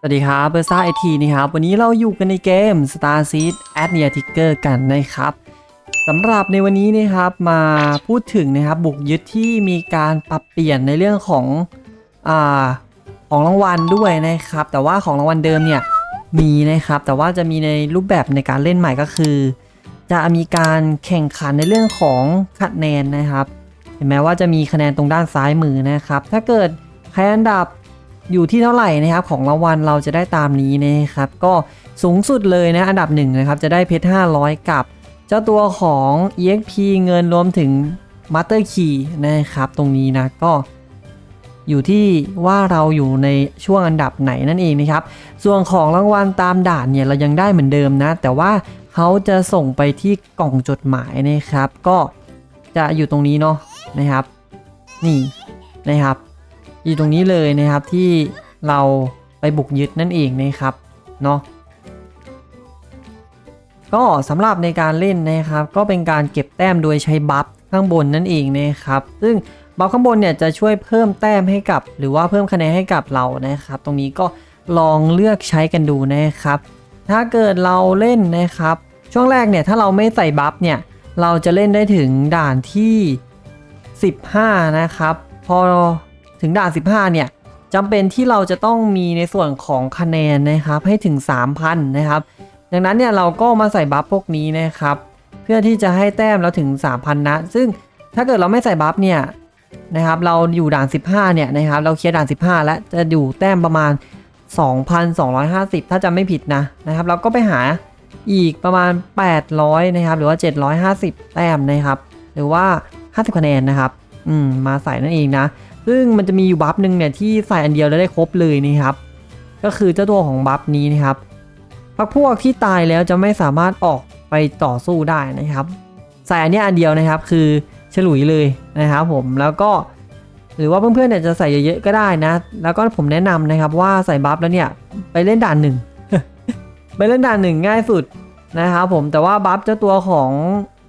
สวัสดีครับเบอร์ซ่าไอทีนะครับวันนี้เราอยู่กันในเกม Star Seed a d n e a Ticker กันนะครับสำหรับในวันนี้นะครับมาพูดถึงนะครับบุกยึดที่มีการปรับเปลี่ยนในเรื่องของอ่าของรางวัลด้วยนะครับ แต่ว่าของรางวัลเดิมเนี่ยมีนะครับ แต่ว่าจะมีในรูปแบบในการเล่นใหม่ก็คือ จะมีการแข่งขันในเรื่องของคะแนนนะครับ เห็นไหมว่าจะมีคะแนนตรงด้านซ้ายมือนะครับ ถ้าเกิดใครอันดับ อยู่ที่เท่าไหร่นะครับของรางวัลเราจะได้ตามนี้นะครับก็สูงสุดเลยนะอันดับหนึ่งนะครับจะได้เพชร500 กับ เจ้าตัวของ EXP เงินรวมถึง Master Key นะครับตรงนี้นะก็อยู่ที่ว่าเราอยู่ในช่วงอันดับไหนนั่นเองนะครับ ส่วนของรางวัลตามด่านเนี่ยเรายังได้เหมือนเดิมนะ แต่ว่าเขาจะส่งไปที่กล่องจดหมายนะครับ ก็จะอยู่ตรงนี้เนาะนะครับ นี่นะครับ อยู่ตรงนี้เลยนะครับที่เราไปบุกยึดนั่นเองนะครับเนาะก็สำหรับในการเล่นนะครับ ก็เป็นการเก็บแต้มโดยใช้บัฟข้างบนนั่นเองนะครับ ซึ่งบัฟข้างบนเนี่ยจะช่วยเพิ่มแต้มให้กับ หรือว่าเพิ่มคะแนนให้กับเรานะครับ ตรงนี้ก็ลองเลือกใช้กันดูนะครับ ถ้าเกิดเราเล่นนะครับ ช่วงแรกเนี่ยถ้าเราไม่ใส่บัฟเนี่ยเราจะเล่นได้ถึงด่านที่ 15 นะครับ พอ ถึงด่าน 15 เนี่ยจำเป็นที่เราจะต้องมีในส่วนของคะแนนนะครับให้ถึง 3,000 นะครับ ดังนั้นเนี่ยเราก็มาใส่บัฟพวกนี้นะครับ เพื่อที่จะให้แต้มเราถึง 3,000 นะ ซึ่งถ้าเกิดเราไม่ใส่บัฟเนี่ยนะครับเราอยู่ด่าน 15 เนี่ยนะครับเราเคลียร์ด่าน 15 แล้วจะอยู่แต้มประมาณ 2,250 ถ้าจำไม่ผิดนะนะครับ เราก็ไปหาอีกประมาณ 800 นะครับ หรือว่า 750 แต้มนะครับ หรือว่า 50 คะแนนนะครับ อืม มาใส่นั่นเองนะ ซึ่งมันจะมีอยู่บัฟหนึ่งเนี่ยที่ใส่อันเดียวแล้วได้ครบเลยนะครับ ก็คือเจ้าตัวของบัฟนี้นะครับพักพวกที่ตายแล้วจะไม่สามารถออกไปต่อสู้ได้นะครับ ใส่อันนี้อันเดียวนะครับคือฉลุยเลยนะครับผมแล้วก็หรือว่าเพื่อนๆเนี่ยจะใส่เยอะๆก็ได้นะ แล้วก็ผมแนะนำนะครับว่าใส่บัฟแล้วเนี่ยไปเล่นด่านหนึ่งไปเล่นด่านหนึ่งง่ายสุดนะครับผมแต่ว่าบัฟเจ้าตัวของ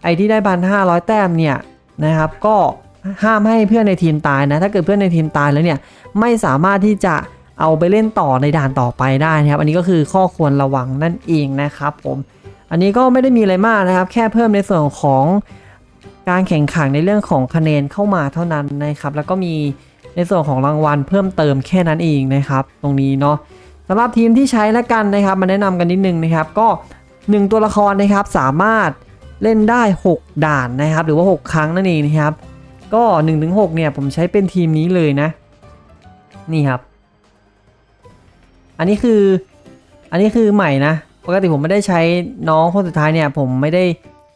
ไอที่ได้พันห้าร้อยแต้มเนี่ยนะครับ ก็ ห้ามให้เพื่อนในทีมตายนะ ถ้าเกิดเพื่อนในทีมตายแล้วเนี่ย ไม่สามารถที่จะเอาไปเล่นต่อในด่านต่อไปได้นะครับ อันนี้ก็คือข้อควรระวังนั่นเองนะครับผม อันนี้ก็ไม่ได้มีอะไรมากนะครับ แค่เพิ่มในส่วนของการแข่งขันในเรื่องของคะแนนเข้ามาเท่านั้นนะครับ แล้วก็มีในส่วนของรางวัลเพิ่มเติมแค่นั้นเองนะครับ ตรงนี้เนาะสำหรับทีมที่ใช้แล้วกันนะครับ มาแนะนำกันนิดนึงนะครับ ก็ 1 ตัวละครนะครับสามารถเล่นได้ 6 ด่านนะครับ หรือว่า 6 ครั้งนั่นเองนะครับ ก็ 1-6ถึงเนี่ย ผมใช้เป็นทีมนี้เลยนะ นี่ครับ อันนี้คือ อันนี้คือใหม่นะ ปกติผมไม่ได้ใช้น้องคนสุดท้ายเนี่ย ผมไม่ได้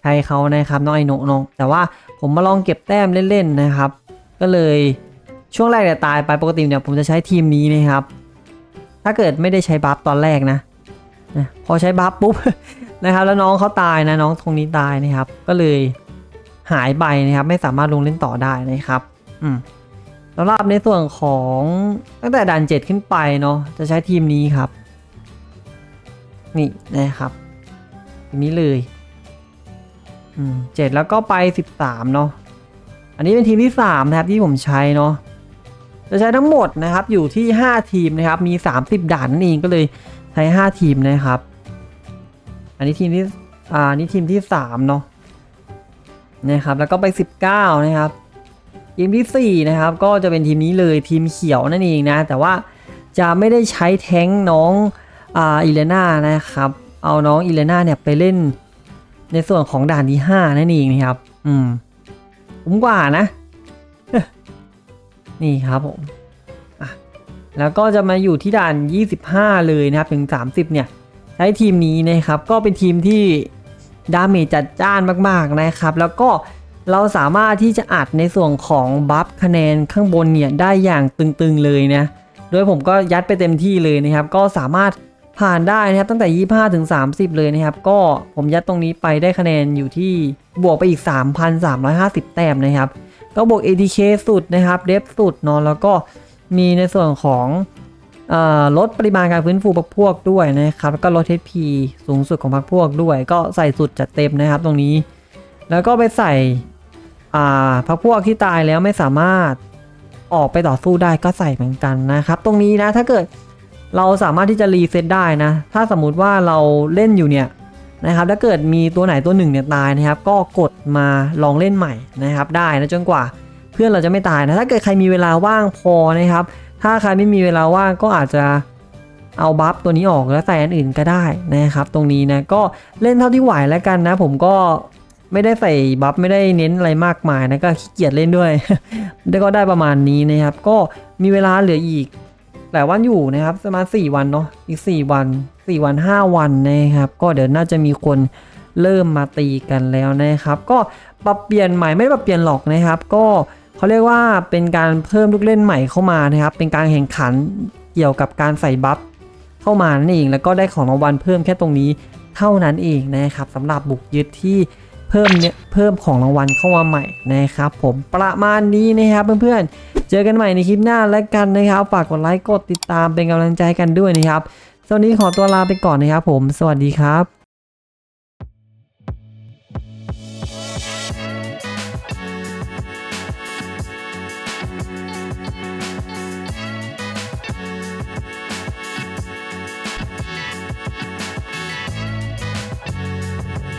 ใช้เขานะครับน้องไอโนน้อง แต่ว่าผมมาลองเก็บแต้มเล่นๆนะครับ ก็เลยช่วงแรกเนี่ยตายไปปกติเนี่ยผมจะใช้ทีมนี้นะครับ ถ้าเกิดไม่ได้ใช้บัฟตอนแรกนะนะพอใช้บัฟปุ๊บนะครับแล้วน้องเขาตายนะน้องตรงนี้ตายนะครับ ก็เลย หายไปนะครับ ไม่สามารถลงเล่นต่อได้นะครับ อืมสำหรับในส่วนของตั้งแต่ด่านเจ็ดขึ้นไปเนาะจะใช้ทีมนี้ครับ นี่นะครับทีมนี้เลยอืมเจ็ดแล้วก็ไปสิบสามเนาะอันนี้เป็นทีมที่สามนะครับที่ผมใช้เนาะจะใช้ทั้งหมดนะครับอยู่ที่ห้าทีมนะครับ มีสามสิบด่านนั่นเองก็เลยใช้ห้าทีมนะครับ อันนี้ทีมที่อ่านี่ทีมที่สามเนาะ นะครับแล้วก็ไป 19 นะครับทีมที่ 4 นะครับ ก็จะเป็นทีมนี้เลยทีมเขียวนั่นเองนะ แต่ว่าจะไม่ได้ใช้แท้งน้องอ่าอิเลน่านะครับ เอาน้องอิเลน่าเนี่ยไปเล่นในส่วนของด่านที่ 5 นั่นเองนะครับ อืมคุ้มกว่านะ นี่ครับผมแล้วก็จะมาอยู่ที่ด่าน 25 เลยนะครับ ถึง 30 เนี่ยใช้ทีมนี้นะครับ ก็เป็นทีมที่ ดาเมจจัดจ้านมากๆนะครับ แล้วก็เราสามารถที่จะอัดในส่วนของบัฟคะแนนข้างบนเนี่ยได้อย่างตึงๆเลยนะโดยผมก็ยัดไปเต็มที่เลยนะครับ ก็สามารถผ่านได้นะครับตั้งแต่ 25 ถึง 30 เลยนะครับ ก็ผมยัดตรงนี้ไปได้คะแนนอยู่ที่บวกไปอีก 3,350 แต้มนะครับ ก็บวก ATK สุดนะครับ เดฟสุดเนาะแล้วก็มีในส่วนของ ลดปริมาณการฟื้นฟูพักพวกด้วยนะครับแล้วก็ลด HP สูงสุดของพักพวกด้วย ก็ใส่สุดจัดเต็มนะครับตรงนี้ แล้วก็ไปใส่พักพวกที่ตายแล้วไม่สามารถออกไปต่อสู้ได้ก็ใส่เหมือนกันนะครับ ตรงนี้นะถ้าเกิดเราสามารถที่จะรีเซ็ตได้นะ ถ้าสมมุติว่าเราเล่นอยู่เนี่ยนะครับ ถ้าเกิดมีตัวไหนตัวหนึ่งเนี่ยตายนะครับ ก็กดมาลองเล่นใหม่นะครับ ได้นะจนกว่าเพื่อนเราจะไม่ตายนะ ถ้าเกิดใครมีเวลาว่างพอนะครับ ถ้าใครไม่มีเวลาว่างก็อาจจะเอาบัฟตัวนี้ออกแล้วใส่อันอื่นก็ได้นะครับ ตรงนี้นะก็เล่นเท่าที่ไหวแล้วกันนะ ผมก็ไม่ได้ใส่บัฟไม่ได้เน้นอะไรมากมายนะก็ขี้เกียจเล่นด้วยแล้วก็ได้ประมาณนี้นะครับ ก็มีเวลาเหลืออีกหลายวันอยู่นะครับประมาณ4วันเนาะอีก 4 วัน 4 วัน 5 วันนะครับ ก็เดี๋ยวน่าจะมีคนเริ่มมาตีกันแล้วนะครับ ก็ปรับเปลี่ยนใหม่ไม่ได้ปรับเปลี่ยนหรอกนะครับ ก็ เขาเรียกว่าเป็นการเพิ่มลูกเล่นใหม่เข้ามานะครับ เป็นการแข่งขันเกี่ยวกับการใส่บัฟเข้ามานั่นเอง แล้วก็ได้ของรางวัลเพิ่มแค่ตรงนี้เท่านั้นเองนะครับสำหรับบุกยึดที่เพิ่มเนี่ยเพิ่มของรางวัลเข้ามาใหม่นะครับ ผมประมาณนี้นะครับเพื่อนๆ เจอกันใหม่ในคลิปหน้าแล้วกันนะครับ ฝากกดไลค์กดติดตามเป็นกำลังใจกันด้วยนะครับสวัสดีขอตัวลาไปก่อนนะครับผม สวัสดีครับ